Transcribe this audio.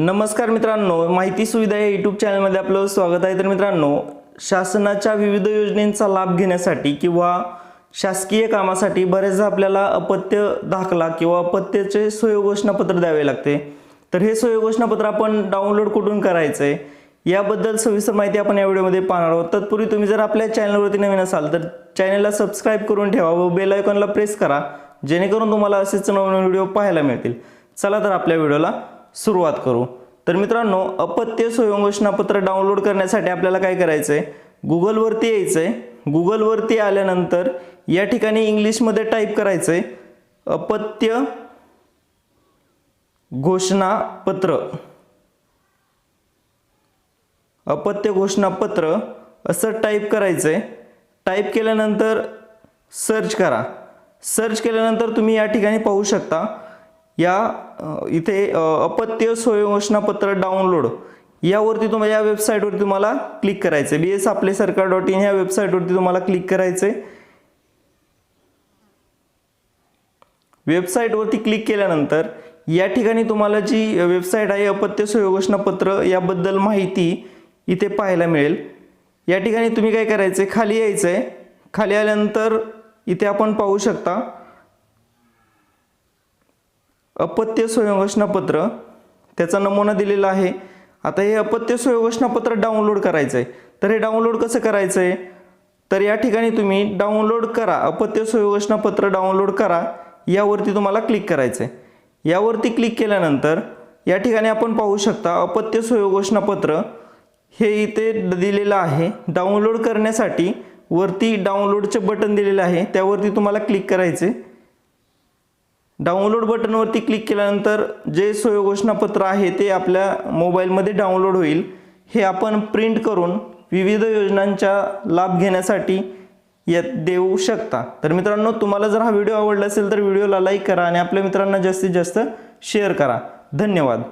नमस्कार मित्रांनो माहिती सुविधा या यूट्यूब चॅनलमध्ये आपलं स्वागत आहे. तर मित्रांनो शासनाच्या विविध योजनेचा लाभ घेण्यासाठी किंवा शासकीय कामासाठी बरेचदा आपल्याला अपत्य दाखला किंवा अपत्याचे स्वयंघोषणापत्र द्यावे लागते. तर हे स्वयंघोषणापत्र आपण डाउनलोड कुठून करायचं आहे याबद्दल सविस्तर माहिती आपण या व्हिडिओमध्ये पाहणार आहोत. तत्पूर्वी तुम्ही जर आपल्या चॅनलवरती नवीन असाल तर चॅनलला सबस्क्राईब करून ठेवा व बेल आयकॉनला प्रेस करा जेणेकरून तुम्हाला असेच नवीन व्हिडिओ पाहायला मिळतील. चला तर आपल्या व्हिडिओला सुरुवात करू. तर मित्रांनो अपत्य स्वयंघोषणापत्र डाउनलोड करण्यासाठी आपल्याला काय करायचं आहे गुगलवरती यायचं आहे गुगलवरती आल्यानंतर या ठिकाणी इंग्लिशमध्ये टाईप करायचं आहे अपत्य घोषणापत्र. अपत्य घोषणापत्र असं टाईप करायचं आहे टाईप केल्यानंतर सर्च करा. सर्च केल्यानंतर तुम्ही या ठिकाणी पाहू शकता. या इथे अपत्य सोय डाउनलोड. यावरती तुम्हाला या वेबसाईटवरती तुम्हाला क्लिक करायचं आहे बी एस आपले सरकार डॉट इन ह्या वेबसाईटवरती तुम्हाला क्लिक करायचं आहे वेबसाईटवरती क्लिक केल्यानंतर या ठिकाणी तुम्हाला जी वेबसाईट आहे अपत्य सोय याबद्दल माहिती इथे पाहायला मिळेल. या ठिकाणी तुम्ही काय करायचं आहे खाली यायचं आहे खाली आल्यानंतर इथे आपण पाहू शकता अपत्य स्वयंघोषणापत्र त्याचा नमुना दिलेला आहे. आता हे अपत्य स्वयंघोषणापत्र डाउनलोड करायचं आहे तर हे डाउनलोड कसं करायचं आहे तर या ठिकाणी तुम्ही डाउनलोड करा. अपत्य स्वयंघोषणापत्र डाउनलोड करा. यावरती तुम्हाला क्लिक करायचं आहे यावरती क्लिक केल्यानंतर या ठिकाणी आपण पाहू शकता अपत्य स्वयंघोषणापत्र हे इथे दिलेलं आहे. डाउनलोड करण्यासाठी वरती डाउनलोडचे बटन दिलेलं आहे. त्यावरती तुम्हाला क्लिक करायचे डाउनलोड बटनवरती क्लिक केल्यानंतर जे सोय घोषणापत्र आहे ते आपल्या मोबाईलमध्ये डाउनलोड होईल. हे आपण प्रिंट करून विविध योजनांचा लाभ घेण्यासाठी यात देऊ शकता. तर मित्रांनो तुम्हाला जर हा व्हिडिओ आवडला असेल तर व्हिडिओला लाईक करा आणि आपल्या मित्रांना जास्तीत जास्त शेअर करा. धन्यवाद.